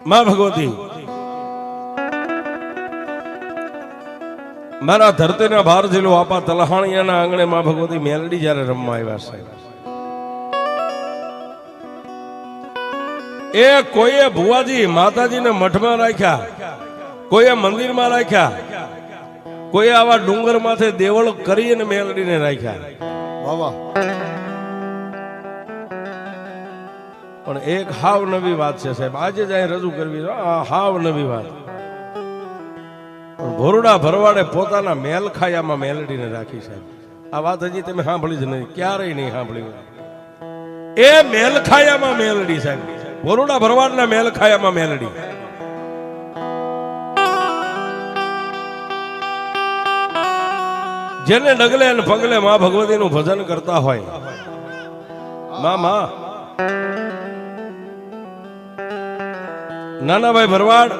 માં ભગવતી, મારા ધરતીના ભાર જેલો આપા તલહાણિયાના આંગણે માં ભગવતી મેલડી જ્યારે રમવા આવ્યા છે એ કોઈએ ભુવાજી માતાજીને મઠમાં રાખ્યા, કોઈએ મંદિરમાં રાખ્યા, કોઈએ આવા ડુંગર માથે દેવળ કરીને મેલડીને રાખ્યા. વાહ. પણ એક હાવ નવી વાત છે સાહેબ. આજે જ અહીં રજૂ કરવી આ હાવ નવી વાત. પણ ભોરડા ભરવાડે પોતાના મેલખાયામાં મેલડીને રાખી સાહેબ. આ વાત હજી તમે સાંભળી જ નહીં. ક્યારેય નહીં સાંભળી એ મેલખાયામાં મેલડી સાહેબ. ભોરડા ભરવાડના મેલખાયામાં મેલડી. જેને ડગલે અને પગલે માં ભગવતીનું ભજન કરતા હોય. મા માં નાનાભાઈ ભરવાડ,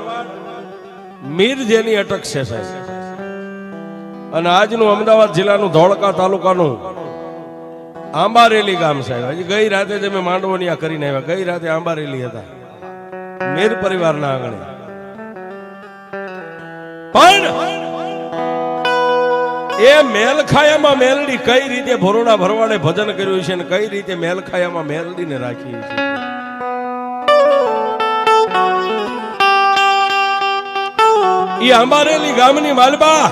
મીર જેની અટક છે સાહેબ. અને આજનું અમદાવાદ જિલ્લાનું ધોળકા તાલુકાનું આંબારેલી ગામ સાહેબ. હજી ગઈ રાતે જ અમે માંડવનિયા કરીને આવ્યા, ગઈ રાતે આંબારેલી હતા. મીર પરિવારના આંગણે. પણ એ મેલખાયામાં મેલડી કઈ રીતે ભરોડા ભરવાડે ભજન કર્યું છે અને કઈ રીતે મેલખાયામાં મેલડીને રાખી છે? ઈ અમારેલી ગામની માલબા.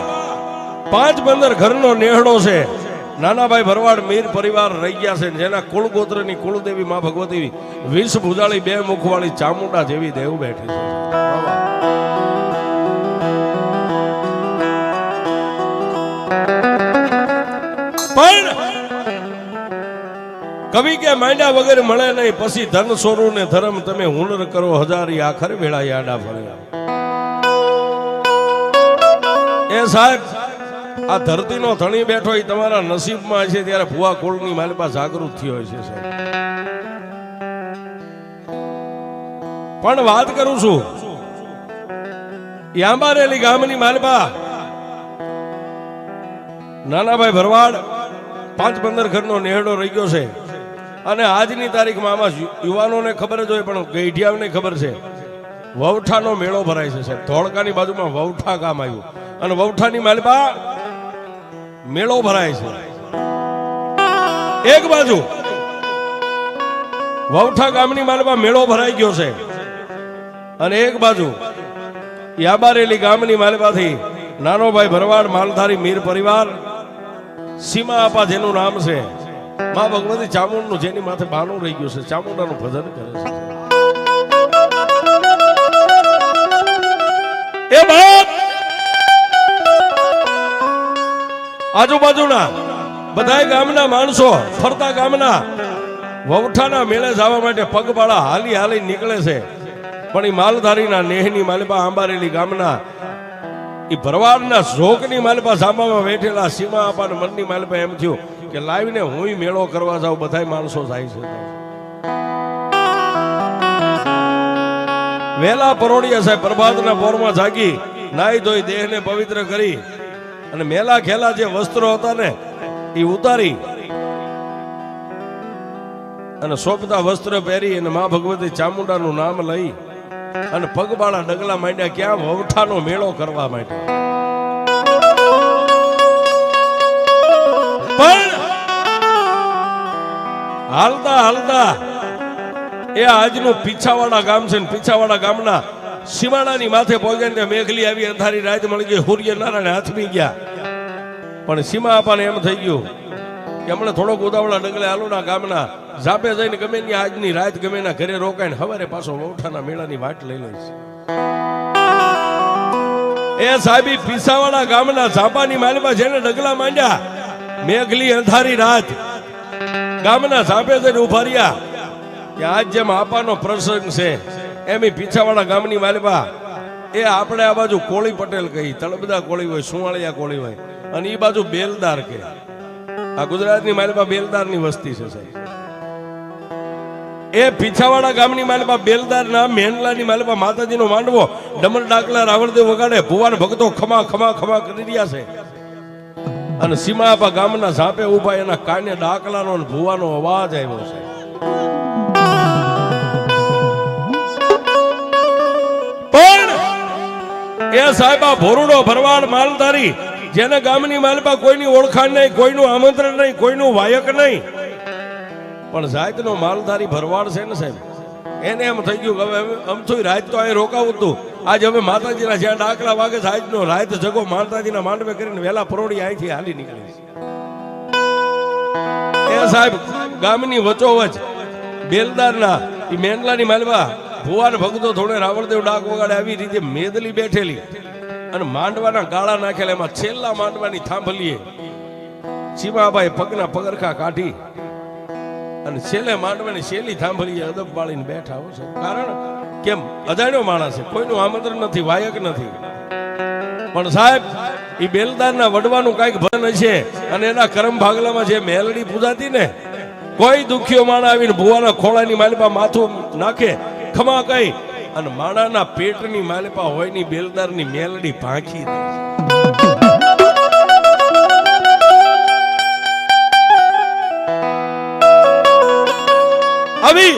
પાંચ બંદર ઘરનો નેહડો છે. નાનાભાઈ ભરવાડ મીર પરિવાર રહી ગયા છે જેના કુળગોત્રની કુળદેવી માં ભગવતી વીસ ભુજાળી બે મુખવાળી ચામુંડા જેવી દેવ બેઠી છે. પણ કવિ કે માંડ્યા વગર મળે નહીં, પછી ધન સોરું ને ધર્મ તમે હુનર કરો, હજારી આખર વેળા યાડા ફરે એ સાહેબ, આ ધરતીનો ધણી બેઠો એ તમારા નસીબમાં છે ત્યારે ભુવા કોળની માલિપા જાગૃત થયો છે પણ વાત કરું છું, યાંબારેલી ગામની માલિપા, નાનાભાઈ ભરવાડ પાંચ પંદર ઘરનો નેહડો રહી ગયો છે. અને આજની તારીખમાં આમાં યુવાનોને ખબર જ હોય, પણ ગઈઢિયાઓને ખબર છે. વવઠાનો મેળો ભરાય છે સાહેબ. ધોળકાની બાજુમાં વવઠા ગામ આવ્યું. અને વવઠાની માલપા મેળો ભરાય છે. એક બાજુ, વવઠા ગામની માલપા મેળો ભરાઈ ગયો છે. અને એક બાજુ, યાબારેલી ગામની માલપાથી નાનોભાઈ ભરવાડ, માલધારી મીર પરિવાર, સીમા આપા જેનું નામ છે. મા ભગવતી ચામુંડનું જેની માથે બાનું રહી ગયું છે, ચામુંડાનું ભજન કરે છે. આજુબાજુના બધા ગામના માણસો ફરતા ગામના વવઠાના મેળે જવા માટે પગપાળા હાલી હાલી નીકળે છે. પણ એ માલધારીના નેહની માલિપા આંબારેલી ગામના એ ભરવાડના ઝોકની માલપા સામામાં બેઠેલા સીમા આપા મનની માલપા એમ થયું કે લાવીને હું મેળો કરવા જાઉં, બધાય માણસો જાય છે. વેલા પરોડિયા સાહેબ પ્રભાતના પોરમાં જાગી નાઈ ધોઈ દેહને પવિત્ર કરી અને મેલા ખેલા જે વસ્ત્રો હતા ને, એ ઉતારી અને સોંપતા વસ્ત્ર પહેરી અને મા ભગવતી ચામુંડાનું નામ લઈ અને પગબાળા ડગલા માંડ્યા ક્યાં? વવઠાનો મેળો કરવા માંડ્યો. પણ હાલતા હાલતા એ આજનું પીછાવાડા ગામ છે ને, પીછાવાડા ગામના સીમાડાની માથે પહોંચ્યા ને મેઘલી આવી, અંધારી રાત મળી ગઈ, સૂર્યનારાયણ હાથમી ગયા. પણ સીમા આપાને એમ થઈ ગયું કે હમણાં થોડોક ઉદાવળા ડગલે આલુના ગામના ઝાપે જઈને ગમે ની આજની રાત ગમે ના ઘરે રોકાઈને હવારે પાછો વૌઠાના મેળાની વાટ લઈ લઈશ એ સાહેબી પીસાવાળા ગામના ઝાપાની માલમાં જેને ડગલા માંડ્યા, મેઘલી અંધારી રાત. ગામના ઝાપે જઈને ઊભા રહ્યા કે આજ જેમ આપાનો પ્રસંગ છે એમ ઈ પીછાવાળા ગામની માલપા એ આપણે આ બાજુ કોળી પટેલ કહી, તળબદા કોળી હોય, સુવાળિયા કોળી હોય, અને એ બાજુ બેલદાર કે આ ગુજરાતની માલપા બેલદારની વસ્તી છે સાહેબ. એ પીછાવાડા ગામની માલપા બેલદાર ના મેનલાની માલપા માતાજીનો માંડવો, ડમર ડાકલા રાવણદેવ વગાડે, ભુવાન ભક્તો ખમા ખમા ખમા કરી રહ્યા છે. અને સીમાપા ગામના ઝાપે ઊભા એના કાને ડાકલાનો ભુવાનો અવાજ આવ્યો છે. એ સાહેબ, આ ભોરુડો ભરવાડ માલધારી, જેને ગામની માલપા કોઈની ઓળખાણ નહીં, કોઈનું આમંત્રણ નહીં, કોઈનું વાયક નહીં. પણ જાતનો માલધારી ભરવાડ છે ને સાહેબ? એને એમ થઈ ગયું હવે અમથું રાત તો અહીં રોકાવું હતું. આજ હવે માતાજીના જ્યાં ડાકલા વાગે છે, આજનો રાત જગો માતાજીના માંડવે કરીને વેલા પરોડી અહીંથી હાલી નીકળી એ સાહેબ, ગામની વચોવચ, બેલદારના, ઈ મેંડલાની માલવા ભુવાન ભક્તો થોડે રાવણદેવ ડાક વગાડે આવી રીતે મેદલી બેઠેલી. અને માંડવાના ગાળા નાખેલા, એમાં છેલ્લા માંડવાની થાંભલીએ સીમાભાઈ પગના પગરખા કાઢી અને છેલ્લે માંડવાની છેલ્લી થાંભલીએ અદબ બાળીને બેઠા હોય છે કારણ કેમ અજાણ્યો માણસ છે, કોઈનું આમંત્રણ નથી, વાયક નથી. પણ સાહેબ એ બેલદારના વડવાનું કાંઈક ભજન હશે અને એના કરમ ભાગલામાં જે મેલડી પૂજાતી ને, કોઈ દુખ્યો માણા આવીને ભુવાના ખોળાની માલિપા માથું નાખે ખમા કઈ. અને માણાના પેટની માલિપા હોયની બેલદારની મેલડી ભાંખી દે. આવી.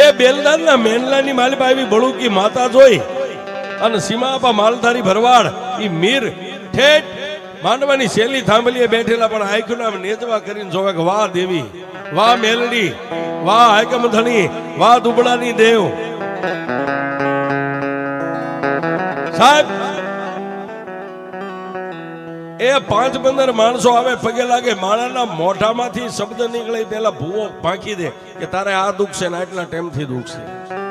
એ બેલદારના મેનલાની માલિપા આવી બળુકી માતા જોઈ. અને સીમાપા માલધારી ભરવાડ, ઈ મીર ઠેઠ માંડવાની શેલી થાંભલીએ બેઠેલા પણ આંખનું આમ કરીને જોવે કે વાહ દેવી, વાહ મેલડી, વાહ હાયકમધણી વાહ દુબળાની દેવ. સાહેબ, એ પાંચ પંદર માણસો આવે પગે લાગે, માળાના મોઢામાંથી શબ્દ નીકળે પેલા ભૂવો ભાંકી દે કે તારે આ દુઃખ છે ને આટલા ટાઈમથી દુઃખ છે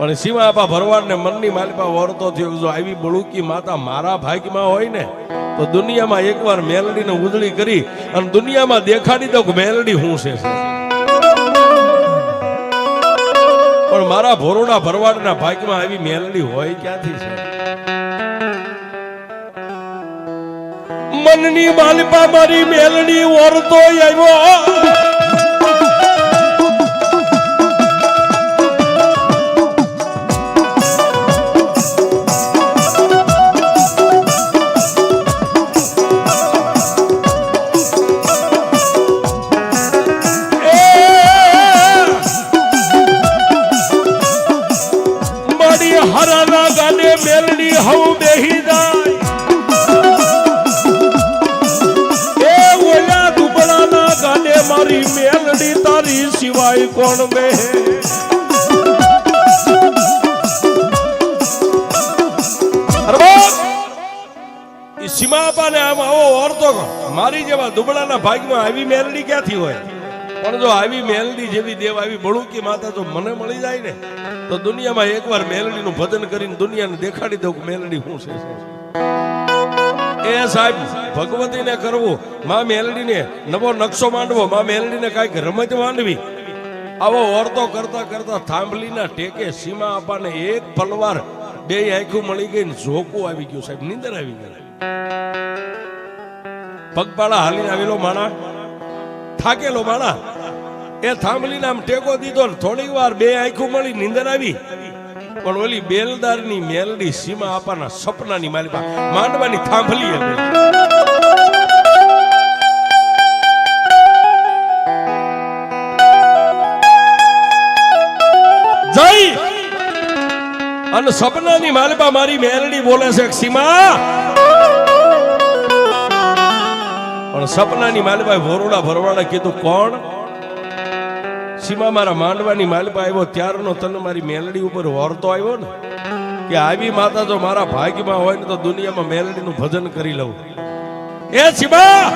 પણ આપા ભરવાડ ને મનની માલિપા વરતો થયો જો આવી બળુકી માતા મારા ભાગમાં હોય ને, તો દુનિયામાં એકવાર મેલડીને ઉજળી કરી અને દુનિયામાં દેખાડી દઉં કે મેલડી હું છે પણ મારા ભોરોડા ભરવાડના ભાગમાં આવી મેલડી હોય ક્યાંથી છે? મનની માલિપા મારી મેલડી ઓરતો આવ્યો. આવી મેલડી ક્યાંથી હોય? પણ જો આવી મેલડી જેવી દેવ આવી બળુકી માતા જો મને મળી જાય ને, તો દુનિયામાં એકવાર મેલડીનું ભજન કરીને દુનિયાને દેખાડી દઉં કે મેલડી શું છે એ સાહેબ, ભગવતીને કરવું. માં મેલડીને નવો નકશો માંડવો. માં મેલડીને કાંઈક રમત માંડવી. આવો ઓરતો કરતા કરતા થાંભલીના ટેકે સીમા આપાને એક પલવાર બે આંખું મળી ગઈ ને ઝોકું આવી ગયું સાહેબ. નીંદર આવી ગઈ. પગપાળા હાલીને આવેલો માણા થાકેલો માણા એ થાંભલીને આમ ટેકો દીધો ને થોડીક વાર બે આંખું મળી નીંદર આવી. પણ ઓલી બેલદારની મેલડી સીમા આપવાના સપનાની માલિપા માંડવાની થાંભલી અને સપનાની માલિપા મારી મેલડી બોલે છે, સીમા પણ સપનાની માલિપાએ ભોરોડા ભરવાડા કીધું, કોણ? સીમા મારા માંડવાની માલિપા આવ્યો, ત્યારનો તને મારી મેલડી ઉપર વરતો આવ્યો ને, કે આવી માતા જો મારા ભાગ્યમાં હોય ને તો દુનિયામાં મેલડીનું ભજન કરી લઉં. એ સીમા!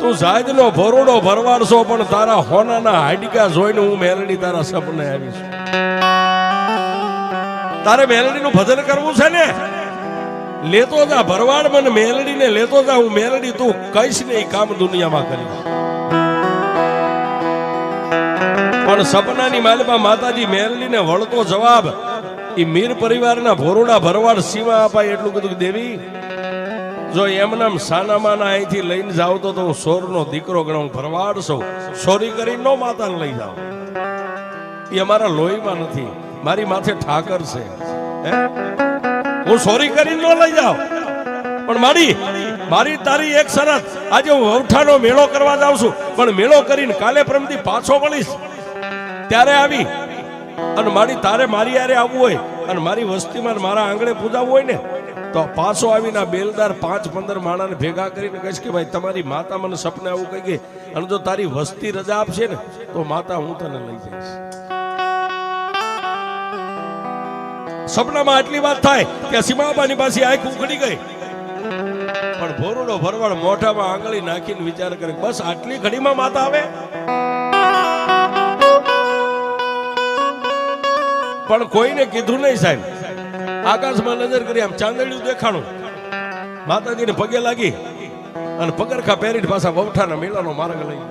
તું જાજનો ભરોડો ભરવાડશો, પણ તારા હોનાના હાડકા જોઈને હું મેલડી તારા સપને આવીશ. તારે મેલડીનું ભજન કરવું છે ને? લેતો જા, ભરવાડ મને મેલડીને લેતો જા, હું મેલડી તું કઈશ ને એ કામ દુનિયામાં કરી પણ સપનાની માલિપા માતાજી મેલડીને વળતો જવાબ એ મીર પરિવારના ભોરોડા ભરવાડ સીમા અપાય એટલું કીધું દેવી, જો એમનામ સાનામાના અહીંથી લઈને જાવ તો હું સોરનો દીકરો ગણો ભરવાડ સૌ સોરી કરી નો માતાને લઈ જાવ. એ અમારા લોહીમાં નથી, મારી માથે ઠાકર છે. હે? હું સોરી કરી ન લઈ જાવ પણ મારી મારી તારી એક શરત. આજે હું વવઠાનો મેળો કરવા જાઉં છું. પણ મેળો કરીને કાલે પ્રમથી પાછો મળીશ ત્યારે આવી. અને મારી તારે મારી યારે આવવું હોય અને મારી વસ્તીમાં મારા આંગણે પૂજાવું હોય ને, તો પાછો આવીને આ બેલદાર પાંચ પંદર માણાને ભેગા કરીને કહીશ કે ભાઈ, તમારી માતા મને સપને આવું કહી ગઈ. અને જો તારી વસ્તી રજા આપશે ને, તો માતા હું તને લઈ જઈશ. સપનામાં આટલી વાત થાય કે સીમાબાની પાસે આંખ ઉખડી ગઈ. પણ ભોરડો ભરવાડ મોઢામાં આંગળી નાખીને વિચાર કરે, બસ આટલી ઘડીમાં માતા આવે? પણ કોઈને કીધું નહીં સાહેબ. આકાશમાં નજર કરી આમ ચાંદડિયું દેખાણું. માતાજીને પગે લાગી અને પગરખા પહેરીને પાછા વવઠાના મેળાનો માર્ગ લઈ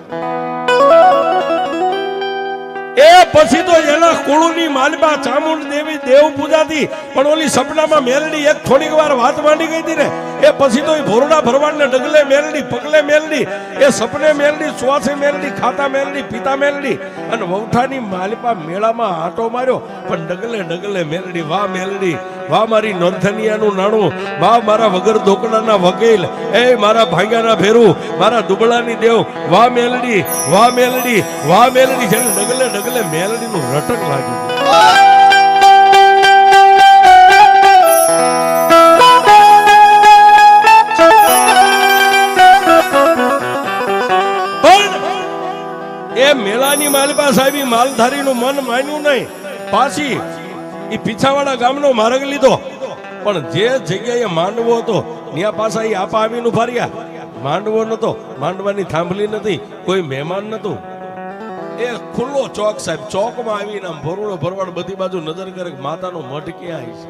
એ પછી તો એના કુળુની માલબા ચામુંડ દેવી દેવ પૂજાતી, પણ ઓલી સપનામાં મેલડી એક થોડીક વાર વાત માંડી ગઈ હતી ને, એ પછી તો એ ભોરડા ભરવાડને ડગલે મેલડી, પગલે મેલડી, એ સપને મેલડી, શ્વાસે મેલડી, ખાતા મેલડી, પિતા મેલડી, અને વૌઠાની માલપા મેળામાં આટો માર્યો, પણ ડગલે ડગલે મેલડી, વાહ મેલડી, વાહ મારી નોંધનિયાનું નાણું, વાહ મારા વગર દોકડાના વકીલ, એ મારા ભાંગ્યાના ભેરું, મારા દુબળાની દેવ, વાહ મેલડી વાહ મેલડી વાહ મેલડી છે ડગલે ડગલે મેલડીનું રટક લાગી પણ મેલાની માલપા સાહેબી માલધારીનું મન માન્યું નહીં. પાછી એ પીછાવાળા ગામનો માર્ગ લીધો. પણ જે જગ્યાએ માંડવો હતો, ત્યાં પાછા એ આપા આવીને ઊભા રહ્યા. માંડવો નતો, માંડવાની થાંભલી નથી કોઈ મહેમાન નતું. એ ખુલ્લો ચોક સાહેબ, ચોકમાં આવીને આમ ભરોડો ભરવાડ બધી બાજુ નજર કરે માતાનો મઠ ક્યાં છે.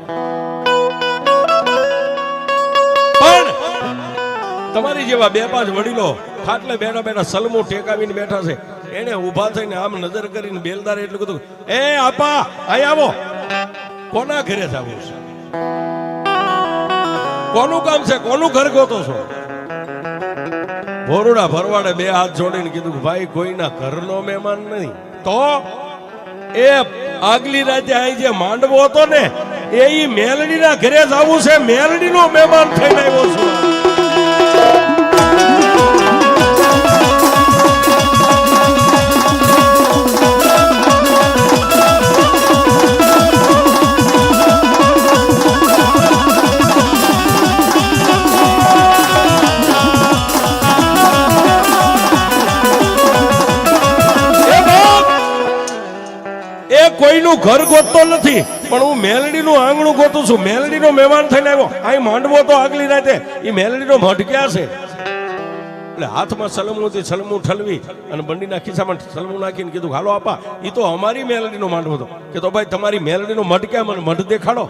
તમારી જેવા બે પાંચ વડીલો ખાટલે બેઠા બેઠા સલમું ટેકાવીને બેઠા છે, એને ઊભા થઈને આમ નજર કરીને બેલદાર એટલું કીધું, એ આપા, અહીં આવો. કોના ઘરે જવું છે? કોનું કામ છે? કોનું ઘર ગોતો છો? ભોરુડા ભરવાડે બે હાથ જોડીને કીધું ભાઈ, કોઈના ઘરનો મહેમાન નહીં. તો એ આગલી રાતે અહીં જે માંડવો હતો ને, એ મેલડીના ઘરે જવું છે. મેલડીનો મહેમાન થઈને આવ્યો છું. કોઈનું ઘર ગોતતો નથી, પણ હું મેલડીનું આંગણું ગોતું છું. મેલડીનો મહેમાન થઈને આવ્યો. આ માંડવો તો આગલી રાતે. એ મેલડીનો મઢ છે. એટલે હાથમાં સલમુંથી સલમું ઠલવી અને બંડીના ખિસ્સામાં સલમું નાખીને કીધું, હાલો આપા. એ તો અમારી મેલડીનો માંડવો હતો. કે તો ભાઈ તમારી મેલડીનો મઢ ક્યાં મને મઢ દેખાડો.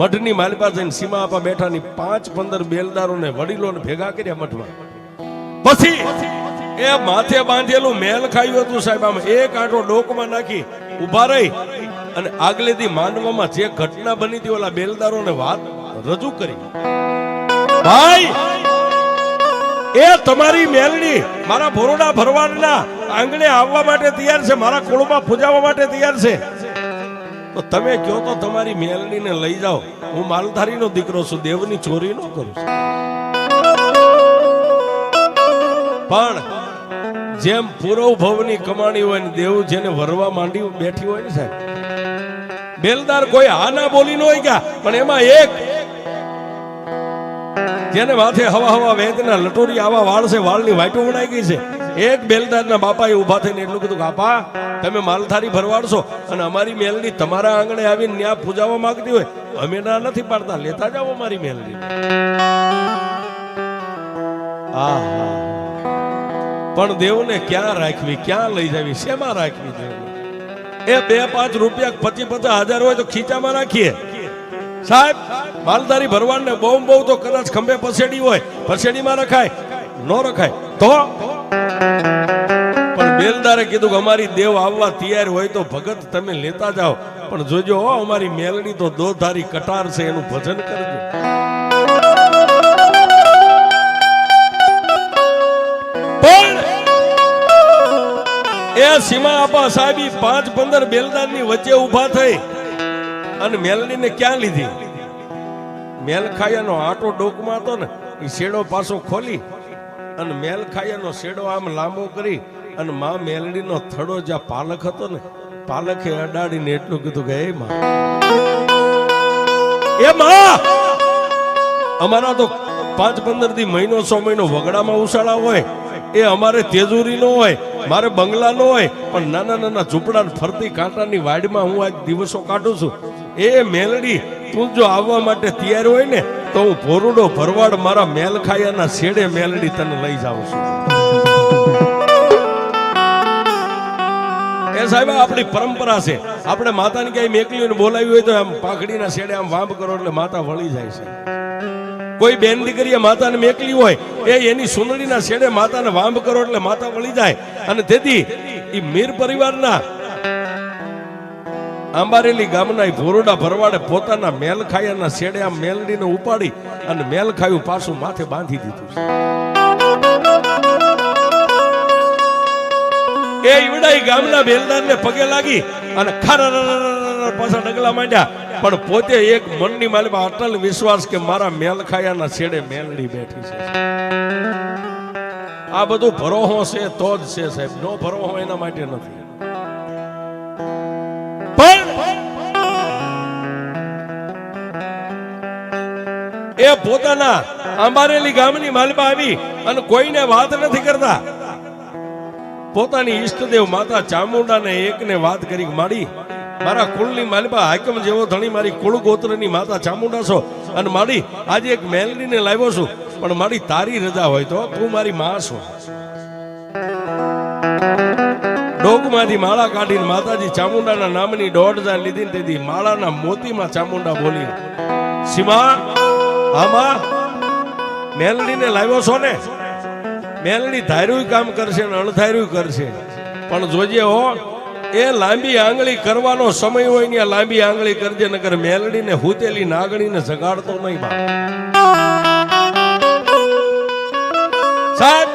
મઢની માલી પાસે જઈને સીમા આપા બેઠાની પાંચ પંદર બેલદારોને વડીલોને ભેગા કર્યા મઠમાં પછી એ માથે બાંધેલું મેલ ખાયું હતું સાહેબ, આમ એક આંટો ડોકમાં નાખી, ઊભા રહી. અને આગલેથી માંડવામાં જે ઘટના બની હતી, ઓલા બેલદારોને વાત રજૂ કરી. ભાઈ, એ તમારી મેલડી મારા ભોરડા ભરવાડના આંગણે આવવા માટે તૈયાર છે, મારા કુળમાં પૂજાવા માટે તૈયાર છે. તો તમે કહો તો તમારી મેલડીને લઈ જાઓ. હું માલધારીનો દીકરો છું, દેવની ચોરી ન કરું છું. પણ જેમ પૂરવ ભવની કમાણી હોય ને દેવ જેને વરવા માંડી બેઠી હોય ને સાહેબ. બેલદાર કોઈ હા ના બોલી ન હોય ગયા પણ એમાં એક જેને માથે હવા હવા વેદના લટોરી આવા વાળ છે, વાળની વાઈટો ઉડાઈ ગઈ છે. એક બેલદારના બાપાએ ઊભા થઈને એટલું કીધું કાપા તમે માલધારી ભરવાડશો અને અમારી મેલની તમારા આંગણે આવીને ન્યા પૂજાવા માંગતી હોય. અમે ના નથી પાડતા, લેતા જાઓ અમારી મેલની આહા. પણ દેવને ક્યાં રાખવી, ક્યાં લઈ જવી, શેમાં રાખવી દેવને? એ બે પાંચ રૂપિયા પચી પચાસ હજાર હોય તો ખીચામાં રાખીએ. સાહેબ, માલધારી ભરવાડ ને બહુ બહુ તો કદાચ ખંભે પસેડી હોય, પસેડીમાં રખાય, ન રખાય. તો? પણ બેલદારે કીધું કે અમારી દેવ આવવા તૈયાર હોય તો ભગત તમે લેતા જાઓ. પણ જોજો અમારી મેલડી તો દોધારી કટાર છે, એનું ભજન કરજો. એ સીમા આપા સાહેબી પાંચ પંદર બેલદારની વચ્ચે ઊભા થઈ અને મેલડીને ક્યાં લીધી? મેલખાયાનો આટો ડોકમાં હતો ને એ શેડો પાછો ખોલી અને મેલખાયાનો શેડો આમ લાંબો કરી અને માં મેલડીનો થડો જ્યાં પાલક હતો ને, પાલખે અડાડીને એટલું કીધું કે, એ માં. એ માં! અમારા તો પાંચ પંદરથી મહિનો સો મહિનો વગડામાં ઉછાળા હોય. એ અમારે તેજુરી નો હોય, મારે બંગલા નો હોય, પણ નાના નાના ઝૂંપડા ફરતી કાંટાની વાડીમાં હું આજ દિવસો કાઢું છું. એ મેલડી, તું જો આવવા માટે તૈયાર હોય ને, તો હું ભોરુડો ભરવાડ મારા મેલખાયાના શેડે મેલડી તને લઈ જાઉં છું. એ સાહેબ આપણી પરંપરા છે. આપણે માતાને ક્યાંય મેકલીઓને બોલાવી હોય તો આમ પાઘડીના શેડે આમ વાંપ કરો એટલે માતા વળી જાય છે. કોઈ બેન દીકરીએ માતાને મેકલી હોય, એ એની સુંદરીના શેડે માતાને વાંભ કરો એટલે માતા વળી જાય. અને તેથી એ મીર પરિવારના આંબારેલી ગામના એ ભોરડા ભરવાડે પોતાના મેલખાયાના શેડે આમ મેલડીને ઉપાડી અને મેલખાયું પાછું માથે બાંધી દીધું છે. એ ઈવડાઈ ગામના બેલદારને પગે લાગી અને ખર પાછા ડગલા માંડ્યા. પણ પોતે એક મનની માલિમાં અટલ વિશ્વાસ કે મારા મેલખાયાના છેડે મેલડી બેઠી છે આ બધું ભરોહો છે, તો જ છે સાહેબ. નો ભરોહો એના માટે નથી. એ પોતાના આંબારેલી ગામની માલિમાં આવી અને કોઈને વાત નથી કરતા. પોતાની ઈષ્ટદેવ માતા ચામુંડાને એકને વાત કરી માડી મારા કુળની માલિબા હાકમ જેવો ધણી મારી કુળ ગોત્રની માતા ચામુંડા છો. અને મારી આજે એક મેલડીને લાવ્યો છું. પણ મારી તારી રજા હોય તો તું મારી માં છો. ડોકમાંથી માળા કાઢીને માતાજી ચામુંડાના નામની દોઢ હજાર લીધી તેથી માળાના મોતીમાં ચામુંડા બોલી, સીમા, આમાં મેલડીને લાવ્યો છો ને? મેલડી ધાર્યું કામ કરશે ને અણધાર્યું કરશે. પણ જોજે હો એ લાંબી આંગળી કરવાનો સમય હોય ને લાંબી આંગળી કરજે નગર મેલડીને હુતેલી નાગણીને જગાડતો નહીં સાહેબ,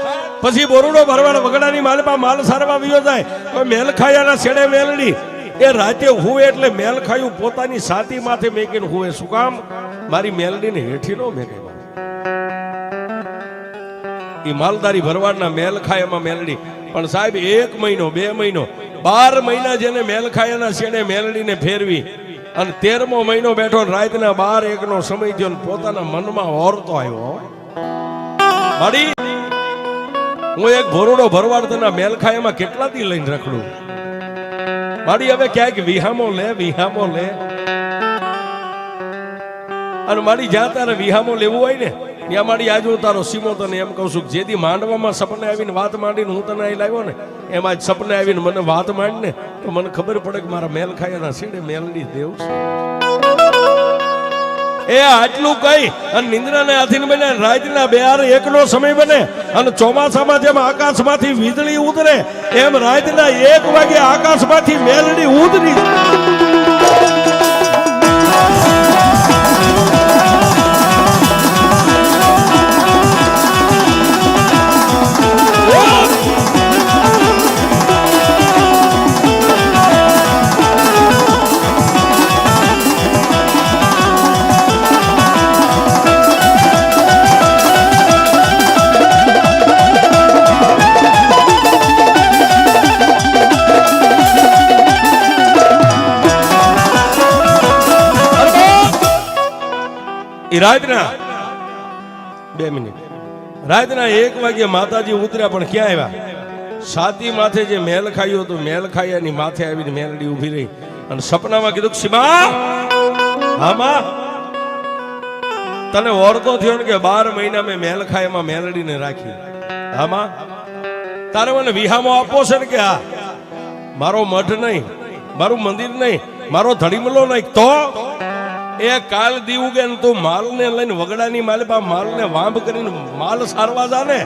પછી બોરુડો ભરવાડ વગડાની માલપા માલ સારવા વિયો જાય, તો મેલખાયાના છેડે મેલડી. એ રાતે હું એટલે મેલખાયું પોતાની સાતી માથે મેકીને એ શું કામ? મારી મેલડીને હેઠી નો મેકે બા. ઈ માલધારી ભરવાડના મેલખાય એમાં મેલડી. પણ સાહેબ, એક મહિનો, બે મહિનો બાર મહિના જેને મેલ ખાયાના મેલડીને ફેરવી અને તેરમો મહિનો બેઠો રાતના બાર એકનો સમય થયો પોતાના મનમાં ઓરતો આવ્યો માડી હું એક ભોરડો ભરવાડ તેના મેલખાયામાં કેટલા દી લઈને રખડું? મારી હવે ક્યાંક વિહામો લે વિહામો લે. અને મારી જ્યાં તારે વિહામો લેવું હોય ને ત્યાં મારી આજ ઉતારો સીમો તને એમ કહું છું જેથી માંડવામાં સપને આવીને વાત માંડીને હું તને અહીં લાવ્યો ને, એમાં જ સપને આવીને મને વાત માંડ તો મને ખબર પડે કે મારા મેલ ખાયાના સીડે મેલડી દેવ છે. એ આટલું કઈ અને નિંદ્રાને આધીન બને રાતના બે આર એકનો સમય બને અને ચોમાસામાં જેમ આકાશમાંથી વીજળી ઉતરે, એમ રાતના એક વાગે આકાશમાંથી મેલડી ઉતરી. રાતના. બે મિનિટ. રાતના એક વાગ્યે માતાજી ઉતર્યા, પણ ક્યાં આવ્યા? સાતી માથે જે મેલ ખાયું હતું, મેલ ખાયાની માથે આવીને મેલડી ઊભી રહી અને સપનામાં કીધું, સીમા હામાં તને ઓરતો થયો ને કે બાર મહિના મેં મેલ ખાયામાં મેલડીને રાખી. હામાં તારે મને વિહામો આપવો છે ને કે હા મારો મઠ નહીં, મારું મંદિર નહીં, મારો ધડીમલો નહીં, તો એ કાલ દીવું કે તું માલને લઈને વગડાની માલે પા માલને વાંભ કરીને માલ સારવા જા ને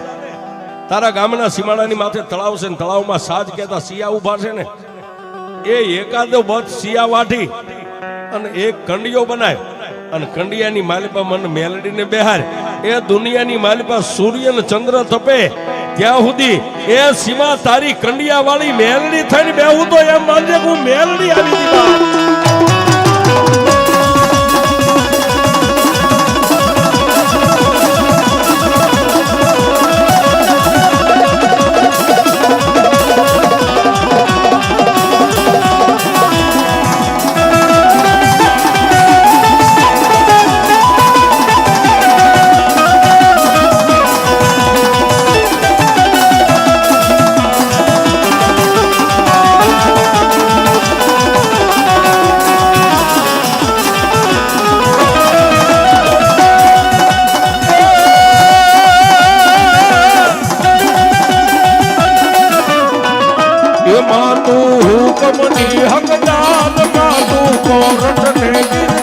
તારા ગામના સીમાડાની માથે તળાવ છે ને તળાવમાં સાજ કહેતા સિયા ઊભા છે ને. એ એકાદો બધ સિયા વાઢી અને એક કંડિયો બનાય અને કંડિયાની માલિપા મન મેલડીને બેહાર. એ દુનિયાની માલિપા સૂર્ય ને ચંદ્ર તપે. ત્યાં સુધી એ સીમા તારી કંડિયા વાળી મેલડી થઈને બેહું તો એમ માનજે હું મેલડી આવી હતી બા. તું હુકમની હકદાર તું કોરટ ને